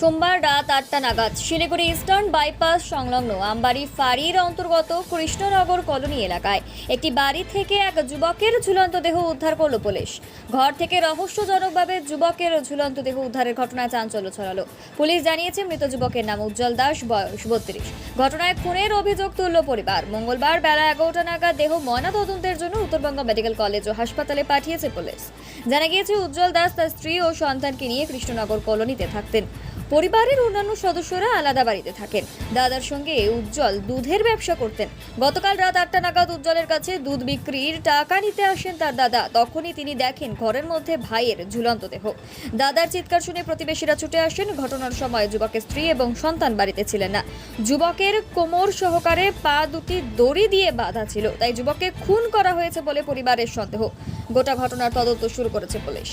সোমবার রাত আটটা নাগাদ শিলিগুড়ি ইস্টার্ন বাইপাস সংলগ্ন আমবাড়ি ফাঁড়ির অন্তর্গত কৃষ্ণনগর কলোনি এলাকায় একটি বাড়ি থেকে এক যুবকের ঝুলন্ত দেহ উদ্ধার করল পুলিশ। ঘর থেকে রহস্যজনকভাবে যুবকের ঝুলন্ত দেহ উদ্ধারের ঘটনায় চাঞ্চল্য ছড়ালো। পুলিশ জানিয়েছে মৃত যুবকের নাম উজ্জ্বল দাস, বয়স বত্রিশ। ঘটনায় খুনের অভিযোগ তুলল পরিবার। মঙ্গলবার বেলা এগারোটা নাগাদ দেহ ময়নাতদন্তের জন্য উত্তরবঙ্গ মেডিকেল কলেজ ও হাসপাতালে পাঠিয়েছে পুলিশ। জানা গিয়েছে, উজ্জ্বল দাস তার স্ত্রী ও সন্তানকে নিয়ে কৃষ্ণনগর কলোনিতে থাকতেন। পরিবারের অন্যান্য সদস্যরা আলাদা বাড়িতে থাকেন। দাদার সঙ্গে উজ্জ্বল দুধের ব্যবসা করতেন। গতকাল রাত আটটা নাগাদ উজ্জ্বলের কাছে দুধ বিক্রির টাকা নিতে আসেন তার দাদা। তখনই তিনি দেখেন ঘরের মধ্যে ভাইয়ের ঝুলন্ত দেহ। দাদার চিৎকার শুনে প্রতিবেশীরা ছুটে আসেন। ঘটনার সময় যুবকের স্ত্রী এবং সন্তান বাড়িতে ছিলেন না। যুবকের কোমর সহকারে পা দুটি দড়ি দিয়ে বাঁধা ছিল। তাই যুবককে খুন করা হয়েছে বলে পরিবারের সন্দেহ। গোটা ঘটনার তদন্ত শুরু করেছে পুলিশ।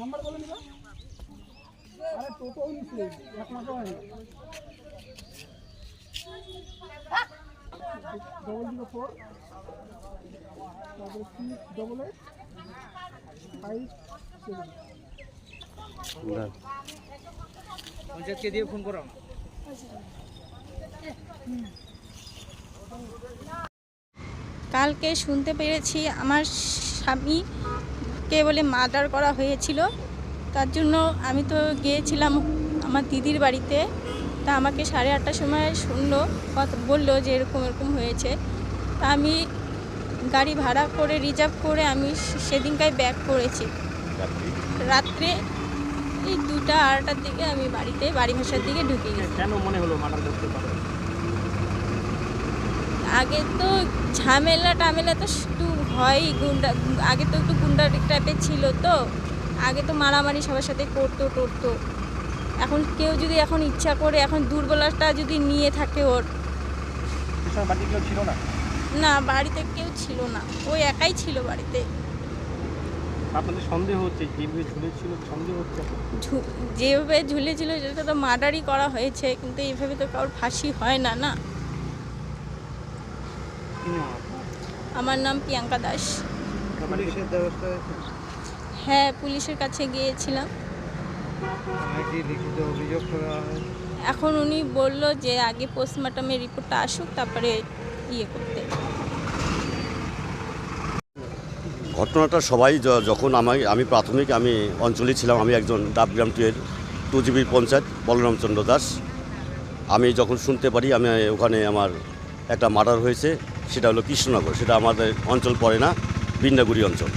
নাম্বার বলে নিবা। আরে টোটো নিচ্ছে এক মাস হয়নি। ডবল জিরো ফোর তারপরে six double eight five seven পঞ্চায়েতকে দিয়ে ফোন করো। কালকে শুনতে পেরেছি আমার স্বামীকে বলে মার্ডার করা হয়েছিল। তার জন্য আমি তো গিয়েছিলাম আমার দিদির বাড়িতে। তা আমাকে সাড়ে আটটার সময় শুনলো, কথা বলল যে এরকম এরকম হয়েছে। তা আমি গাড়ি ভাড়া করে, রিজার্ভ করে আমি সে- সেদিনকার ব্যাক করেছি। রাত্রে এই দুটা আড়াটার দিকে আমি বাড়িতে, বাড়ি ভাষার দিকে ঢুকে গেছি। কেন মনে হলো মার্ডার করতে আগে তো ঝামেলা টামেলা তো একটু হয়ই গুন্ডা আগে তো একটু গুন্ডা টাইপের ছিল তো। আগে তো মারামারি সবার সাথে করতো টরতো এখন কেউ যদি এখন ইচ্ছা করে এখন দুর্বলতা যদি নিয়ে থাকে ওর। না? বাড়িতে কেউ ছিল না। ও একাই ছিল বাড়িতে। আপনাদের সন্দেহ হচ্ছে যেভাবে ঝুলেছিল সন্দেহ হচ্ছে? যেভাবে ঝুলেছিল সেটা তো মার্ডারই করা হয়েছে কিন্তু এইভাবে তো কারোর ফাঁসি হয় না না? আমার নাম প্রিয়াঙ্কা দাস। হ্যাঁ পুলিশের কাছে গিয়েছিলাম। আইডি লিখিত অভিযোগ করা এখন উনি বলল যে আগে পোস্টমর্টমের রিপোর্টটা আসুক তারপরে ইয়ে করতে। ঘটনাটা সবাই যখন আমি আমি প্রাথমিক আমি অঞ্চলে ছিলাম আমি একজন ডাবগ্রাম টু এর টু জিবির পঞ্চায়েত বলরামচন্দ্র দাস। আমি যখন শুনতে পারি আমি ওখানে আমার একটা মার্ডার হয়েছে। সেটা হলো কৃষ্ণনগর, সেটা আমাদের অঞ্চল পড়ে না, বিন্দাগুড়ি অঞ্চল।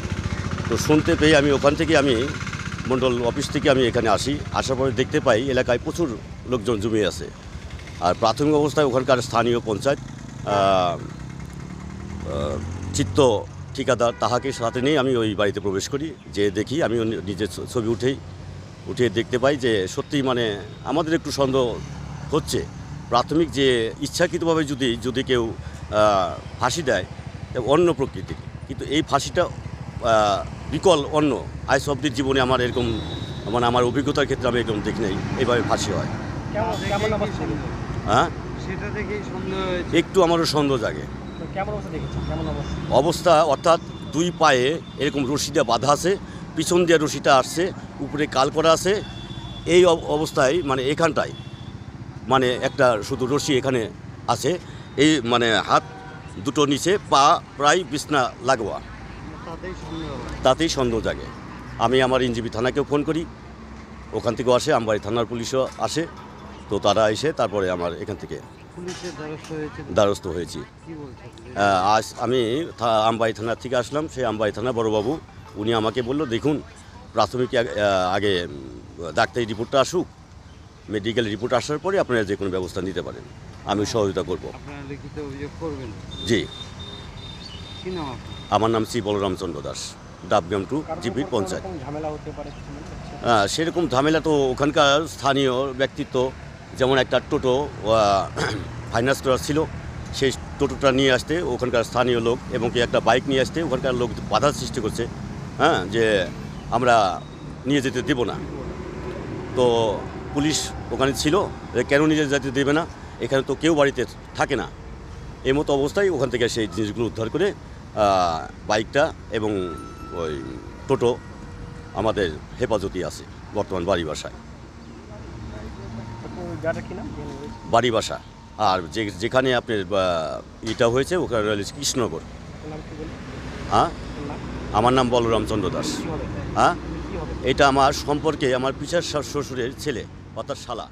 তো শুনতে পেয়ে আমি ওখান থেকে আমি মণ্ডল অফিস থেকে আমি এখানে আসি, আসার পরে দেখতে পাই এলাকায় প্রচুর লোকজন জমে আছে। আর প্রাথমিক অবস্থায় ওখানকার স্থানীয় পঞ্চায়েত চিত্ত ঠিকাদার তাহাকে সাথে নিয়ে আমি ওই বাড়িতে প্রবেশ করি যে দেখি, আমি নিজের ছবি উঠেই, উঠে দেখতে পাই যে সত্যি মানে আমাদের একটু সন্দেহ হচ্ছে। প্রাথমিক যে ইচ্ছাকৃতভাবে যদি যদি কেউ ফাঁসি দেয় অন্য প্রকৃতির। কিন্তু এই ফাঁসিটা বিকল অন্য। আইস অব্দির জীবনে আমার এরকম মানে আমার অভিজ্ঞতার ক্ষেত্রে আমি এরকম দেখি নাই এইভাবে ফাঁসি হয়। কেমন কেমন অবস্থা? হ্যাঁ? একটু আমারও সন্দেহ জাগে। অবস্থা দেখেছেন? কেমন অবস্থা? অবস্থা অর্থাৎ দুই পায়ে এরকম রশিটা বাঁধা আছে পিছন দিয়ে রশিটা আসছে উপরে কাল করা আছে। এই অব- অবস্থায় মানে এখানটায় মানে একটা শুধু রশি এখানে আছে। এই মানে হাত দুটো নিচে পা প্রায় বিছনা লাগোয়া। তাতেই সন্দেহ জাগে। আমি আমার ইনজিবি থানাকেও ফোন করি। ওখান থেকেও আসে আমবাড়ি থানার পুলিশও আসে। তো তারা এসে তারপরে আমার এখান থেকে দ্বারস্থ হয়েছি? আজ আমি আমবাই থানার থেকে আসলাম। সেই আমবাই থানা বড়বাবু উনি আমাকে বলল দেখুন প্রাথমিক আগ- আগে ডাক্তারি রিপোর্টটা আসুক। মেডিকেল রিপোর্ট আসার পরে আপনারা যে কোনো ব্যবস্থা নিতে পারেন। আমি সহযোগিতা করব। আপনারা লিখিত অভিযোগ করবেন? জি। কি নাম আপনার আমার নাম শ্রী বলরামচন্দ্র দাস ডাবগ্রাম টু জিপির পঞ্চায়েত? হ্যাঁ, সেরকম ঝামেলা তো ওখানকার স্থানীয় ব্যক্তিত্ব যেমন একটা টোটো ফাইন্যান্স করা ছিল সেই টোটোটা নিয়ে আসতে ওখানকার স্থানীয় লোক এবং কি একটা বাইক নিয়ে আসতে ওখানকার লোক বাধা সৃষ্টি করছে হ্যাঁ যে আমরা নিয়ে যেতে দেব না। তো পুলিশ ওখানে ছিল কেন নিয়ে যেতে দেবে না? এখানে তো কেউ বাড়িতে থাকে না। এই মতো অবস্থায় ওখান থেকে সেই জিনিসগুলো উদ্ধার করে বাইকটা এবং ওই টোটো আমাদের হেফাজতি আছে বর্তমান বাড়ি বাসায়। বাড়ি বাসা আর যে যেখানে আপনার ইটা হয়েছে ওখানে রয়েছে কৃষ্ণনগর। হ্যাঁ? নাম? আমার নাম বলরামচন্দ্র দাস। হ্যাঁ? এটা আমার সম্পর্কে আমার পিসার শ্বশুরের ছেলে অর্থাৎ শালা।